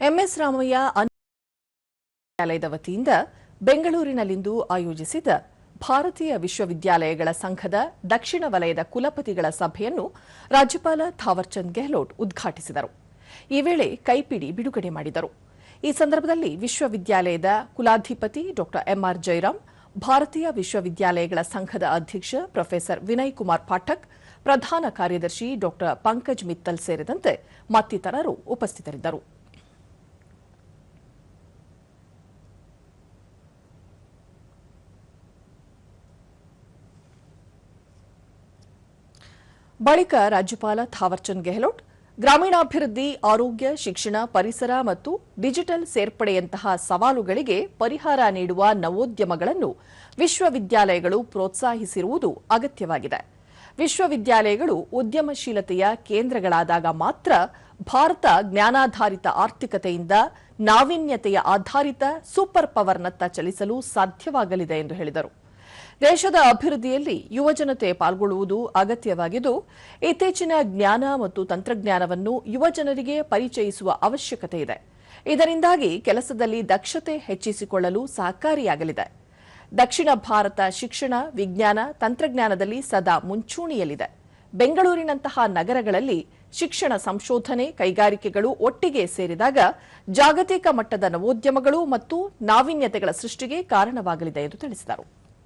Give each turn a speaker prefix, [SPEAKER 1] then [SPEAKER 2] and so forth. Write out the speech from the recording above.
[SPEAKER 1] MS Ramaiah ವಿಶ್ವವಿದ್ಯಾಲಯದ ವತಿಯಿಂದ ಬೆಂಗಳೂರಿನಲ್ಲಿಂದು ಆಯೋಜಿಸಿದ ಭಾರತೀಯ ವಿಶ್ವವಿದ್ಯಾಲಯಗಳ ಸಂಘದ ದಕ್ಷಿಣ ವಲಯದ ಕುಲಪತಿಗಳ ಸಭೆಯನ್ನು ರಾಜ್ಯಪಾಲ ಥಾವರ್ಚಂದ್ ಗೆಹ್ಲೋಟ್ ಉದ್ಘಾಟಿಸಿದರು. ಈ ವೇಳೆ ಕೈಪಿಡಿ ಬಿಡುಗಡೆ ಮಾಡಿದರು. ಈ ಸಂದರ್ಭದಲ್ಲಿ ವಿಶ್ವವಿದ್ಯಾಲಯದ ಕುಲಾಧಿಪತಿ ಡಾ ಎಂಆರ್ ಜಯರಾಮ್ ಭಾರತೀಯ ವಿಶ್ವವಿದ್ಯಾಲಯಗಳ ಸಂಘದ ಅಧ್ಯಕ್ಷ ಪ್ರೊಫೆಸರ್ ವಿನಯ್ ಕುಮಾರ್ ಪಾಠಕ್, ಪ್ರಧಾನ ಕಾರ್ಯದರ್ಶಿ ಡಾ ಪಂಕಜ್ ಮಿತ್ತಲ್ ಸೇರಿದಂತೆ ಮತ್ತಿತರರು ಉಪಸ್ಥಿತರಿದ್ದರು. ಬಳಿಕ ರಾಜ್ಯಪಾಲ ಥಾವರ್ಚಂದ್ ಗೆಹ್ಲೋಟ್, ಗ್ರಾಮೀಣಾಭಿವೃದ್ಧಿ, ಆರೋಗ್ಯ, ಶಿಕ್ಷಣ, ಪರಿಸರ ಮತ್ತು ಡಿಜಿಟಲ್ ಸೇರ್ಪಡೆಯಂತಹ ಸವಾಲುಗಳಿಗೆ ಪರಿಹಾರ ನೀಡುವ ನವೋದ್ಯಮಗಳನ್ನು ವಿಶ್ವವಿದ್ಯಾಲಯಗಳು ಪ್ರೋತ್ಸಾಹಿಸಿರುವುದು ಅಗತ್ಯವಾಗಿದೆ. ವಿಶ್ವವಿದ್ಯಾಲಯಗಳು ಉದ್ಯಮಶೀಲತೆಯ ಕೇಂದ್ರಗಳಾದಾಗ ಮಾತ್ರ ಭಾರತ ಜ್ಞಾನಾಧಾರಿತ ಆರ್ಥಿಕತೆಯಿಂದ ನಾವೀನ್ಯತೆಯ ಆಧಾರಿತ ಸೂಪರ್ ಪವರ್ನತ್ತ ಚಲಿಸಲು ಸಾಧ್ಯವಾಗಲಿದೆ ಎಂದು ಹೇಳಿದರು. ದೇಶದ ಅಭಿವೃದ್ಧಿಯಲ್ಲಿ ಯುವಜನತೆ ಪಾಲ್ಗೊಳ್ಳುವುದು ಅಗತ್ಯವಾಗಿದ್ದು, ಇತ್ತೀಚಿನ ಜ್ಞಾನ ಮತ್ತು ತಂತ್ರಜ್ಞಾನವನ್ನು ಯುವಜನರಿಗೆ ಪರಿಚಯಿಸುವ ಅವಶ್ಯಕತೆ ಇದೆ. ಇದರಿಂದಾಗಿ ಕೆಲಸದಲ್ಲಿ ದಕ್ಷತೆ ಹೆಚ್ಚಿಸಿಕೊಳ್ಳಲು ಸಹಕಾರಿಯಾಗಲಿದೆ. ದಕ್ಷಿಣ ಭಾರತ ಶಿಕ್ಷಣ, ವಿಜ್ಞಾನ, ತಂತ್ರಜ್ಞಾನದಲ್ಲಿ ಸದಾ ಮುಂಚೂಣಿಯಲ್ಲಿದೆ. ಬೆಂಗಳೂರಿನಂತಹ ನಗರಗಳಲ್ಲಿ ಶಿಕ್ಷಣ ಸಂಶೋಧನೆ ಕೈಗಾರಿಕೆಗಳು ಒಟ್ಟಿಗೆ ಸೇರಿದಾಗ ಜಾಗತಿಕ ಮಟ್ಟದ ನವೋದ್ಯಮಗಳು ಮತ್ತು ನಾವೀನ್ಯತೆಗಳ ಸೃಷ್ಟಿಗೆ ಕಾರಣವಾಗಲಿದೆ ಎಂದು ತಿಳಿಸಿದರು.